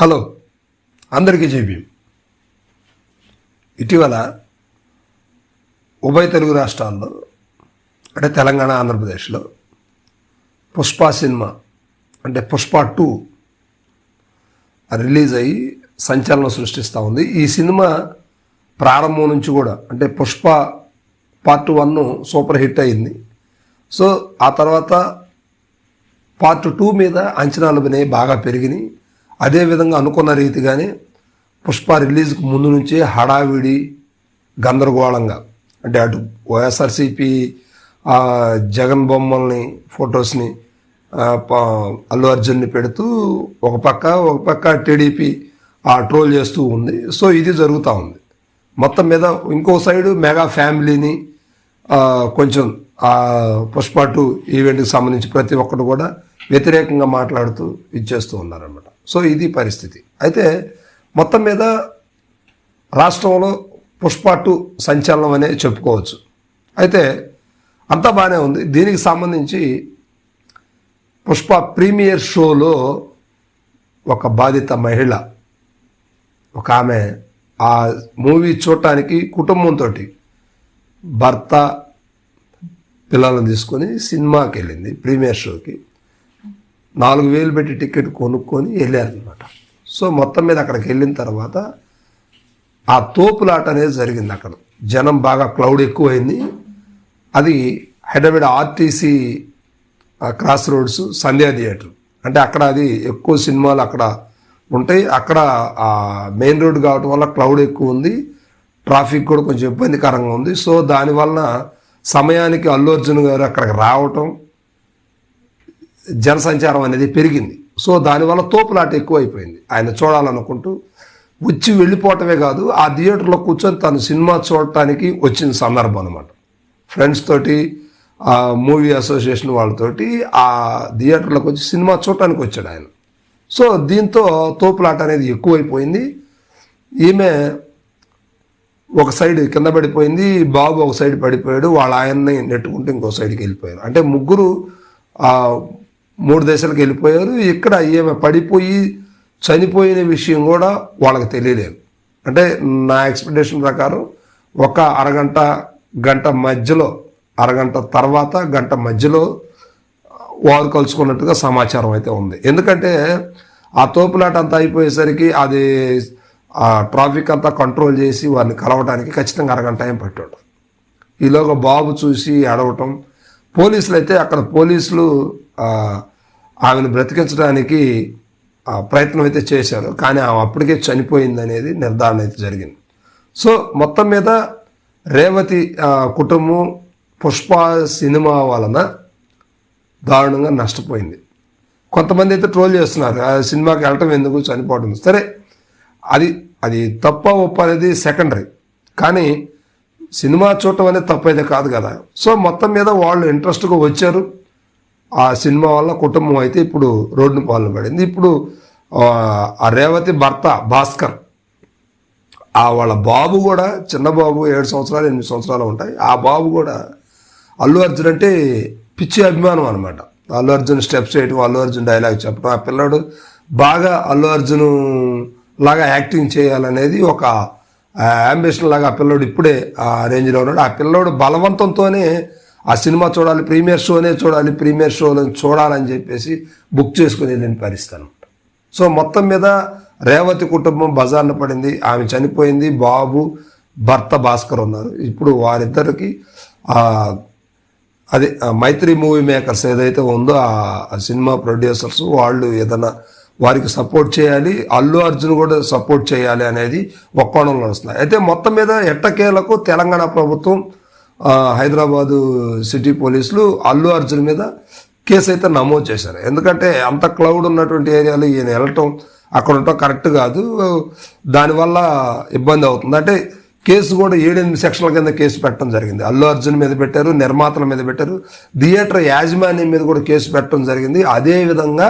Hello అందరికీ JB ఇటీవల ఉభయ తెలుగు రాష్ట్రాల్లో అంటే తెలంగాణ ఆంధ్రప్రదేశ్లో పుష్ప సినిమా అంటే పుష్ప టూ రిలీజ్ అయ్యి సంచలనం సృష్టిస్తూ ఉంది. ఈ సినిమా ప్రారంభం నుంచి కూడా అంటే Pushpa part one super hit అయింది. సో ఆ తర్వాత పార్ట్ టూ మీద అంచనాలు అనేవి బాగా పెరిగినాయి. అదేవిధంగా అనుకున్న రీతిగానే పుష్ప రిలీజ్కి ముందు నుంచే హడావిడి గందరగోళంగా అంటే అటు వైఎస్ఆర్సీపీ జగన్ బొమ్మల్ని ఫొటోస్ని అల్లు అర్జున్ని పెడుతూ ఒక పక్క ఒక పక్క టీడీపీ ఆ ట్రోల్ చేస్తూ ఉంది. సో ఇది జరుగుతూ ఉంది. మొత్తం మీద ఇంకో సైడు మెగా ఫ్యామిలీని కొంచెం పుష్ప టూ ఈవెంట్కి సంబంధించి ప్రతి ఒక్కరు కూడా వ్యతిరేకంగా మాట్లాడుతూ ఇచ్చేస్తూ ఉన్నారన్నమాట. సో ఇది పరిస్థితి. అయితే మొత్తం మీద రాష్ట్రంలో పుష్ప టు సంచలనం అనే చెప్పుకోవచ్చు. అయితే అంతా బాగానే ఉంది. దీనికి సంబంధించి పుష్ప ప్రీమియర్ షోలో ఒక బాధిత మహిళ ఒక ఆమె ఆ మూవీ చూడటానికి కుటుంబంతో భర్త పిల్లలను తీసుకొని సినిమాకి వెళ్ళింది ప్రీమియర్ షోకి. నాలుగు వేలు పెట్టి టికెట్ కొనుక్కొని వెళ్ళారనమాట సో మొత్తం మీద అక్కడికి వెళ్ళిన తర్వాత ఆ తోపులాట అనేది జరిగింది అక్కడ. జనం బాగా క్లౌడ్ ఎక్కువైంది. అది Hyderabad RTC cross roads Sandhya theatre. అంటే అక్కడ అది ఎక్కువ సినిమాలు అక్కడ ఉంటాయి. అక్కడ ఆ మెయిన్ రోడ్ కావటం వల్ల క్లౌడ్ ఎక్కువ ఉంది. ట్రాఫిక్ కూడా కొంచెం ఇబ్బందికరంగా ఉంది. సో దానివల్ల సమయానికి అల్లు అర్జున్ గారు అక్కడికి రావటం జనసంచారం అనేది పెరిగింది. సో దానివల్ల తోపులాట ఎక్కువైపోయింది. ఆయన చూడాలనుకుంటూ వచ్చి వెళ్ళిపోవటమే కాదు ఆ థియేటర్లో కూర్చొని తను సినిమా చూడటానికి వచ్చిన సందర్భం అనమాట ఫ్రెండ్స్ తోటి ఆ మూవీ అసోసియేషన్ వాళ్ళతోటి ఆ థియేటర్లోకి వచ్చి సినిమా చూడటానికి వచ్చాడు ఆయన. సో దీంతో తోపులాట అనేది ఎక్కువైపోయింది. ఈమె ఒక సైడ్ కింద పడిపోయింది బాబు ఒక సైడ్ పడిపోయాడు వాళ్ళ ఆయన్ని నెట్టుకుంటూ ఇంకో సైడ్కి వెళ్ళిపోయారు. అంటే ముగ్గురు మూడు దశలకు వెళ్ళిపోయారు. ఇక్కడ ఈమె పడిపోయి చనిపోయిన విషయం కూడా వాళ్ళకి తెలియలేదు. అంటే నా ఎక్స్పెక్టేషన్ ప్రకారం ఒక అరగంట గంట మధ్యలో అరగంట తర్వాత గంట మధ్యలో వారు కలుసుకున్నట్టుగా సమాచారం అయితే ఉంది. ఎందుకంటే ఆ తోపులాట అంతా అయిపోయేసరికి అది ఆ ట్రాఫిక్ అంతా కంట్రోల్ చేసి వారిని కలవడానికి ఖచ్చితంగా అరగంట టైం పట్టాడు ఈలోగా బాబు చూసి అడవటం పోలీసులు అయితే అక్కడ పోలీసులు ఆమెను బ్రతికించడానికి ఆ, ప్రయత్నం అయితే చేశారు. కానీ ఆమె అప్పటికే చనిపోయింది అనేది నిర్ధారణ అయితే జరిగింది. సో మొత్తం మీద రేవతి కుటుంబం పుష్ప సినిమా వలన దారుణంగా నష్టపోయింది. కొంతమంది అయితే ట్రోల్ చేస్తున్నారు. ఆ సినిమాకి వెళ్ళటం ఎందుకు? చనిపోవడం సరే అది అది తప్ప ఒప్ప అనేది సెకండరీ. కానీ సినిమా చూడటం అనేది తప్పైతే కాదు కదా. సో మొత్తం మీద వాళ్ళు ఇంట్రెస్ట్గా వచ్చారు. ఆ సినిమా వల్ల కుటుంబం అయితే ఇప్పుడు రోడ్డున పాలన పడింది. ఇప్పుడు ఆ, ఆ రేవతి భర్త భాస్కర్ ఆ వాళ్ళ బాబు కూడా చిన్న బాబు ఏడు సంవత్సరాలు ఎనిమిది సంవత్సరాలు ఉంటాయి. ఆ బాబు కూడా అల్లు అర్జున్ అంటే పిచ్చి అభిమానం అనమాట అల్లు అర్జున్ స్టెప్స్ చేయటం అల్లు అర్జున్ డైలాగ్ చెప్పడం ఆ పిల్లాడు బాగా అల్లు అర్జున్ లాగా యాక్టింగ్ చేయాలనేది ఒక అంబిషన్ లాగా ఆ పిల్లోడు ఇప్పుడే ఆ రేంజ్లో ఉన్నాడు. ఆ పిల్లోడు బలవంతంతోనే ఆ సినిమా చూడాలి ప్రీమియర్ షోనే చూడాలి ప్రీమియర్ షోలో చూడాలని చెప్పేసి బుక్ చేసుకుని వెళ్ళిన పరిస్థితి. సో మొత్తం మీద రేవతి కుటుంబం బజార్న పడింది ఆమె చనిపోయింది బాబు భర్త భాస్కర్ ఉన్నారు. ఇప్పుడు వారిద్దరికి అది అదే మైత్రి మూవీ మేకర్స్ ఏదైతే ఉందో ఆ సినిమా ప్రొడ్యూసర్స్ వాళ్ళు ఏదైనా వారికి సపోర్ట్ చేయాలి అల్లు అర్జున్ కూడా సపోర్ట్ చేయాలి అనేది ఒక్కోణంలో వస్తున్నాయి. అయితే మొత్తం మీద ఎట్టకేలకు తెలంగాణ ప్రభుత్వం హైదరాబాదు సిటీ పోలీసులు అల్లు అర్జున్ మీద కేసు అయితే నమోదు చేశారు. ఎందుకంటే అంత క్లౌడ్ ఉన్నటువంటి ఏరియాలో ఈయన వెళ్ళటం అక్కడ ఉండటం కరెక్ట్ కాదు. దానివల్ల ఇబ్బంది అవుతుంది. అంటే కేసు కూడా ఏడెనిమిది సెక్షన్ల కింద కేసు పెట్టడం జరిగింది. అల్లు అర్జున్ మీద పెట్టారు నిర్మాతల మీద పెట్టారు. థియేటర్ యాజమాన్యం మీద కూడా కేసు పెట్టడం జరిగింది. అదే విధంగా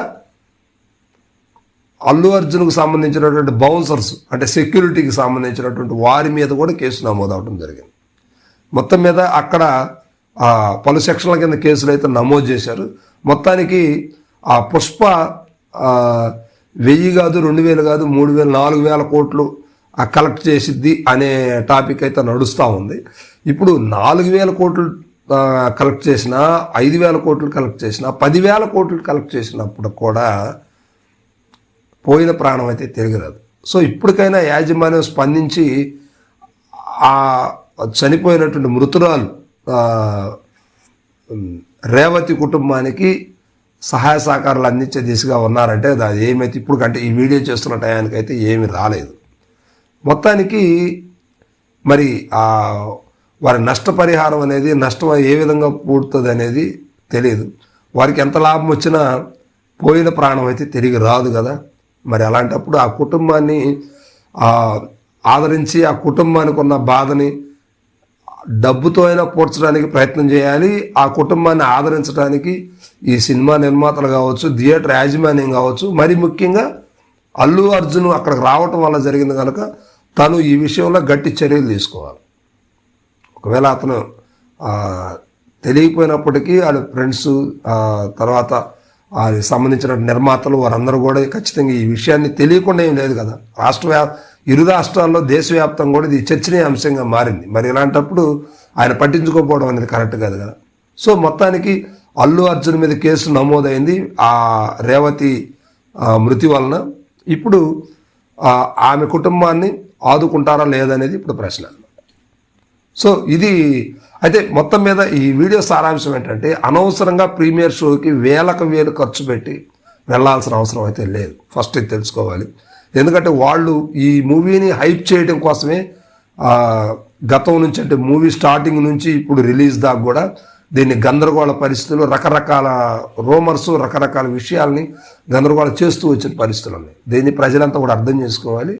అల్లు అర్జున్కు సంబంధించినటువంటి బౌన్సర్స్ అంటే సెక్యూరిటీకి సంబంధించినటువంటి వారి మీద కూడా కేసు నమోదు అవడం జరిగింది. మొత్తం మీద అక్కడ పలు సెక్షన్ల కింద కేసులు అయితే నమోదు చేశారు. మొత్తానికి ఆ పుష్ప వెయ్యి కాదు రెండు వేలు కాదు మూడు వేలు నాలుగు వేల కోట్లు కలెక్ట్ చేసిద్ది అనే టాపిక్ అయితే నడుస్తూ ఉంది. ఇప్పుడు నాలుగు వేల కోట్లు కలెక్ట్ చేసిన ఐదు వేల కోట్లు కలెక్ట్ చేసిన పదివేల కోట్లు కలెక్ట్ చేసినప్పుడు కూడా పోయిన ప్రాణం అయితే తిరగరాదు. సో ఇప్పటికైనా యాజమాన్యం స్పందించి ఆ చనిపోయినటువంటి మృతురాలు రేవతి కుటుంబానికి సహాయ సహకారాలు అందించే దిశగా ఉన్నారంటే అది ఏమైతే ఇప్పుడు కంటే ఈ వీడియో చేస్తున్న టయానికైతే ఏమీ రాలేదు. మొత్తానికి మరి వారి నష్టపరిహారం అనేది నష్టం ఏ విధంగా పూడుతుంది అనేది తెలియదు వారికి ఎంత లాభం వచ్చినా పోయిన ప్రాణం అయితే తిరిగి రాదు కదా. మరి అలాంటప్పుడు ఆ కుటుంబాన్ని ఆదరించి ఆ కుటుంబానికి ఉన్న బాధని డబ్బుతో అయినా పూడ్చడానికి ప్రయత్నం చేయాలి. ఆ కుటుంబాన్ని ఆదరించడానికి ఈ సినిమా నిర్మాతలు కావచ్చు థియేటర్ యాజమాన్యం కావచ్చు మరి ముఖ్యంగా అల్లు అర్జున్ అక్కడికి రావటం వల్ల జరిగింది కనుక తను ఈ విషయంలో గట్టి చర్యలు తీసుకోవాలి. ఒకవేళ అతను తెలియకపోయినప్పటికీ వాళ్ళ ఫ్రెండ్స్ తర్వాత సంబంధించిన నిర్మాతలు వారందరూ కూడా ఖచ్చితంగా ఈ విషయాన్ని తెలియకుండా ఏం లేదు కదా. రాష్ట్ర ఇరు రాష్ట్రాల్లో దేశవ్యాప్తంగా కూడా ఇది చర్చనీయ అంశంగా మారింది. మరి ఇలాంటప్పుడు ఆయన పట్టించుకోకపోవడం అనేది కరెక్ట్ కాదు కదా. సో మొత్తానికి అల్లు అర్జున్ మీద కేసు నమోదైంది. ఆ రేవతి మృతి వలన. ఇప్పుడు ఆమె కుటుంబాన్ని ఆదుకుంటారా లేదనేది ఇప్పుడు ప్రశ్న. సో ఇది అయితే మొత్తం మీద ఈ వీడియో సారాంశం ఏంటంటే అనవసరంగా ప్రీమియర్ షోకి వేలకు వేలు ఖర్చు పెట్టి వెళ్ళాల్సిన అవసరం అయితే లేదు. ఫస్ట్ ఇది తెలుసుకోవాలి. ఎందుకంటే వాళ్ళు ఈ మూవీని హైప్ చేయడం కోసమే గతం నుంచి అంటే మూవీ స్టార్టింగ్ నుంచి ఇప్పుడు రిలీజ్ దాకా కూడా దీన్ని గందరగోళ పరిస్థితులు రకరకాల రోమర్స్ రకరకాల విషయాల్ని గందరగోళం చేస్తూ వచ్చిన పరిస్థితులు ఉన్నాయి. దీన్ని ప్రజలంతా కూడా అర్థం చేసుకోవాలి.